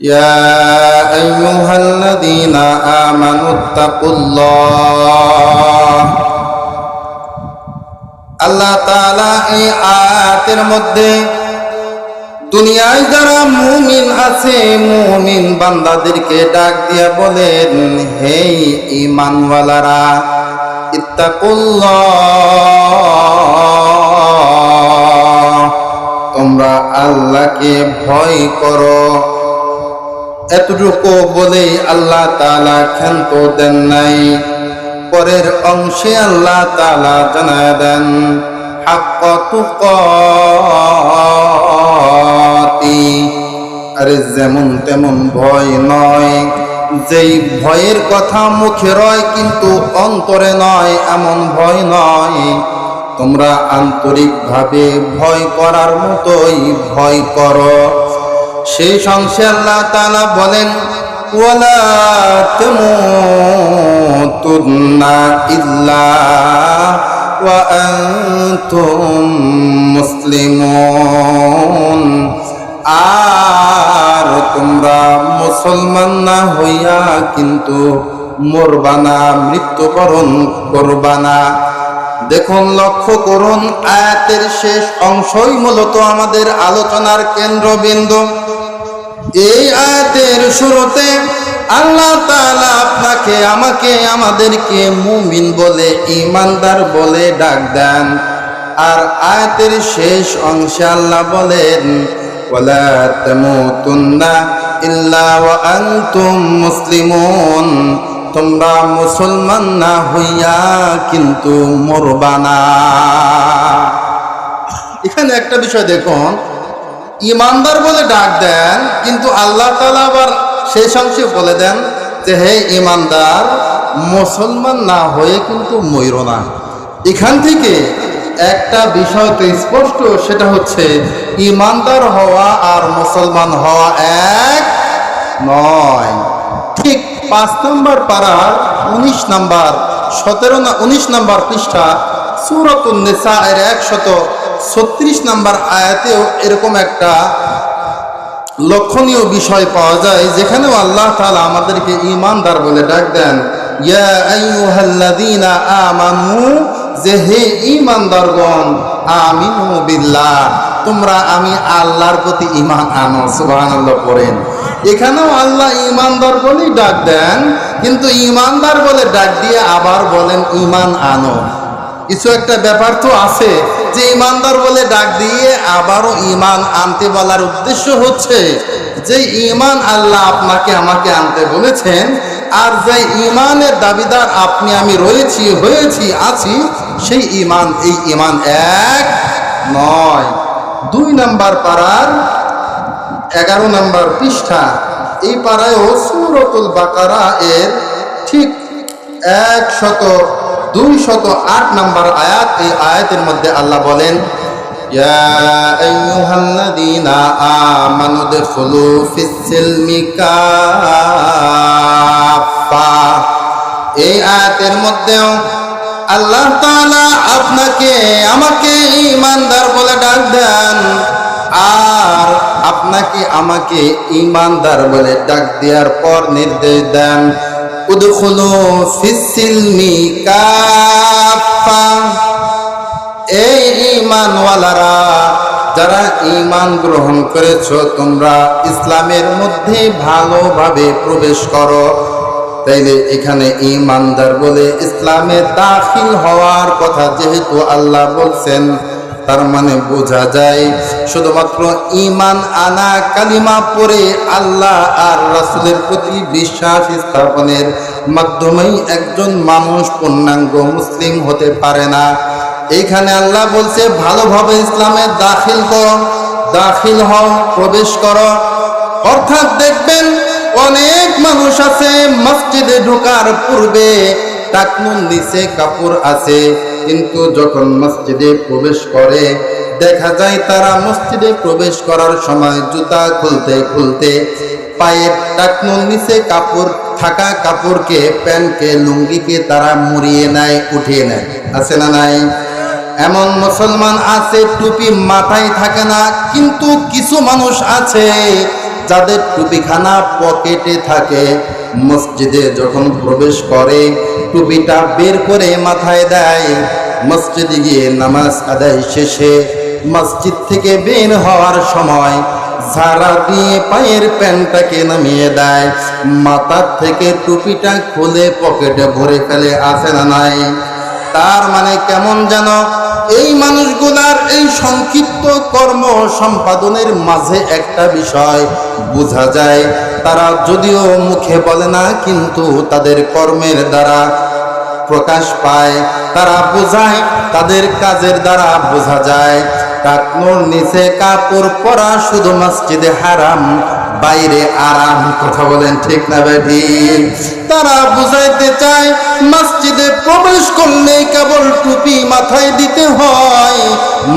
يا أيها الذين آمنوا اتقوا الله আল্লাহ তাআলা এই আয়াতের মধ্যে দুনিয়ায় যারা মুমিন আছে মুমিন বান্দাদেরকে ডাক দিয়া বলেন হে ইমানওয়ালারা ইত্তাকুল্লাহ তোমরা আল্লাহকে ভয় করো এতটুকু বলেই আল্লাহ তালা ক্ষান্ত দেন নাই। পরের অংশে আল্লাহ তালা জানা দেন আরে যেমন তেমন ভয় নয়, যেই ভয়ের কথা মুখে রয় কিন্তু অন্তরে নয়, এমন ভয় নয়। তোমরা আন্তরিকভাবে ভয় করার মতোই ভয় করো। সেই সংসে আল্লাহ তাআলা বলেন, ওয়ালা ইল্লা আর তোমরা মুসলমান না হইয়া কিন্তু মরবানা মৃত্যুবরণ করবানা দেখুন, লক্ষ্য করুন, আয়াতের শেষ অংশই মূলত আমাদের আলোচনার কেন্দ্রবিন্দু। এই আয়াতের শুরুতে আল্লাহ তাআলা আপনাকে, আমাকে, আমাদেরকে মুমিন বলে ইমানদার বলে ডাক দেন। আর আয়াতের শেষ অংশে আল্লাহ বলেন মুসলিমুন। তোমরা মুসলমান না হইয়া কিন্তু মরবানা এখানে একটা বিষয় দেখুন ইমানদার বলে ডাক দেন, কিন্তু আল্লাহ তালা আবার সেই অংশে বলে দেন যে, হে ইমানদার, মুসলমান না হয়ে কিন্তু ময়ূর না। এখান থেকে একটা বিষয় তো স্পষ্ট, সেটা হচ্ছে ইমানদার হওয়া আর মুসলমান হওয়া এক নয়। ঠিক পাঁচ নম্বর পাড়ার উনিশ নম্বর, সতেরো না, উনিশ নম্বর পৃষ্ঠা সুরত নেশা এর একশত ছত্রিশ নাম্বার আয়াতেও এরকম একটা লক্ষণীয় বিষয় পাওয়া যায়, যেখানেও আল্লাহ তাআলা আমাদেরকে ইমানদার বলে ডাক দেন আমানু, যে হে ইমানদারগণ আমিনু বিল্লাহ, তোমরা আমি আল্লাহর প্রতি ঈমান আনো। সুবহানাল্লাহ পড়েন। এখানেও আল্লাহ ইমানদার বলেই ডাক দেন, কিন্তু ইমানদার বলে ডাক দিয়ে আবার বলেন ইমান আনো। কিছু একটা ব্যাপার তো আছে যে ইমানদার বলে ডাক দিয়ে আবারও ইমান আনতে বলার উদ্দেশ্য হচ্ছে যে ইমান আল্লাহ আপনাকে আমাকে আনতে বলেছেন, আর যে ইমানের দাবিদার আপনি আমি রয়েছি, হয়েছি, আছি, সেই ইমান এই ইমান এক নয়। দুই নাম্বার পাড়ার এগারো নাম্বার পৃষ্ঠা, এই পাড়ায়ও সুরতুল বাকারা এর ঠিক এক শত দুই শত আট নম্বর আয়াত, এই আয়াতের মধ্যে আল্লাহ বলেন এই আয়াতের মধ্যেও আল্লাহ তালা আপনাকে, আমাকে ইমানদার বলে ডাক দেন, আর আপনাকে আমাকে ইমানদার বলে ডাক দেওয়ার পর নির্দেশ দেন। উদখুলু ফিসিলমি কাফা। এই ইমানওয়ালারা যারা ইমান গ্রহণ করেছ, তোমরা ইসলামের মধ্যে ভালোভাবে প্রবেশ করো। তাইলে এখানে ইমানদার বলে ইসলামে দাখিল হওয়ার কথা যেহেতু আল্লাহ বলছেন, তার মানে বোঝা যায় শুধুমাত্র ইমান আনা কালিমা পড়ে আল্লাহ আর রাসুলের প্রতি বিশ্বাস স্থাপনের মাধ্যমেই একজন মানুষ পূর্ণাঙ্গ মুসলিম হতে পারে না। এইখানে আল্লাহ বলছে, ভালোভাবে ইসলামে দাখিল কর দাখিল হও, প্রবেশ করো। অর্থাৎ দেখবেন অনেক মানুষ আছে, মসজিদে ঢোকার পূর্বে টাকনুন নিচে কাপড় আছে, কিন্তু যখন মসজিদে প্রবেশ করে দেখা যায় তারা মসজিদে প্রবেশ করার সময় জুতা খুলতে খুলতে পায়ের টাকনুন নিচে কাপড়, থাকা কাপড়কে, প্যান্টকে, লুঙ্গিকে তারা মুড়িয়ে নেয়, উঠিয়ে নেয়। আছে না নাই? এমন মুসলমান আছে, টুপি মাথায় থাকে না, কিন্তু কিছু মানুষ আছে যাদের টুপিখানা পকেটে থাকে। মসজিদে যখন প্রবেশ করে, টুপিটা বের করে মাথায় দেয়। মসজিদে গিয়ে নামাজ আদায় শেষে মসজিদ থেকে বের হওয়ার সময় ঝাড়া দিয়ে পায়ের প্যান্টটাকে নামিয়ে দেয়। মাথার থেকে টুপিটা খুলে পকেটে ভরে ফেলে আসে না নাই? তার মানে কেমন যেন এই মানুষগুলার এই সংক্ষিপ্ত কর্ম সম্পাদনের মাঝে একটা বিষয় বোঝা যায়। তারা যদিও মুখে বলে না, কিন্তু তাদের কর্মের দ্বারা প্রকাশ পায়। তারা বোঝায়, তাদের কাজের দ্বারা বোঝা যায়। টাকনোর নিচে কাপড় পরা শুধু মসজিদে হারাম, বাইরে আরাম। কথা বলেন ঠিক না বেটি তারা বুঝাইতে চায়, মসজিদে প্রবেশ করলে কেবল টুপি মাথায় দিতে হয়।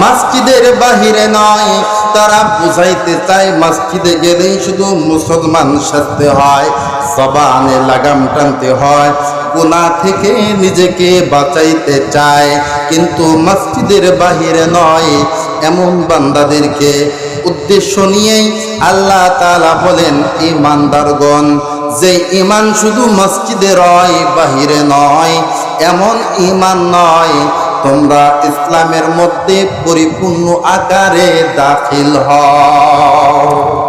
মসজিদের বাহিরে নয়, তারা বুঝাইতে চায়, মসজিদে গেলেই শুধু মুসলমান সাজতে হয় সবানে লাগাম টানতে হয়। গুনাহ থেকে নিজেকে বাঁচাইতে চায়, কিন্তু মসজিদের বাহিরে নয় এমন বান্দাদেরকে উদ্দেশ্য নিয়েই আল্লাহ তালা বলেন ইমানদারগণ যে ইমান শুধু মসজিদে রয়, বাহিরে নয়, এমন ইমান নয়, তোমরা ইসলামের মধ্যে পরিপূর্ণ আকারে দাখিল হও।